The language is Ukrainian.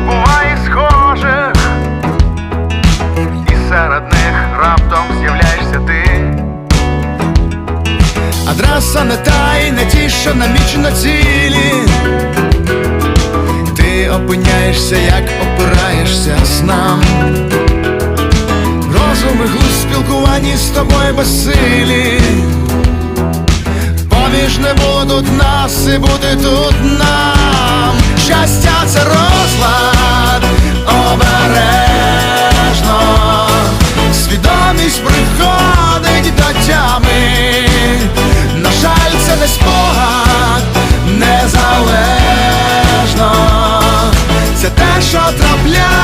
буває схожих, і серед них раптом з'являєшся ти. Адраса, не та і не ті, що намічено цілі. Ти опиняєшся, як опираєшся снам. Розум і глузд спілкуванні з тобою безсилі. Поміж не будуть нас і буде тут нас. більш приходить до тями, на жаль, це не спогад незалежно, це те, що трапляє.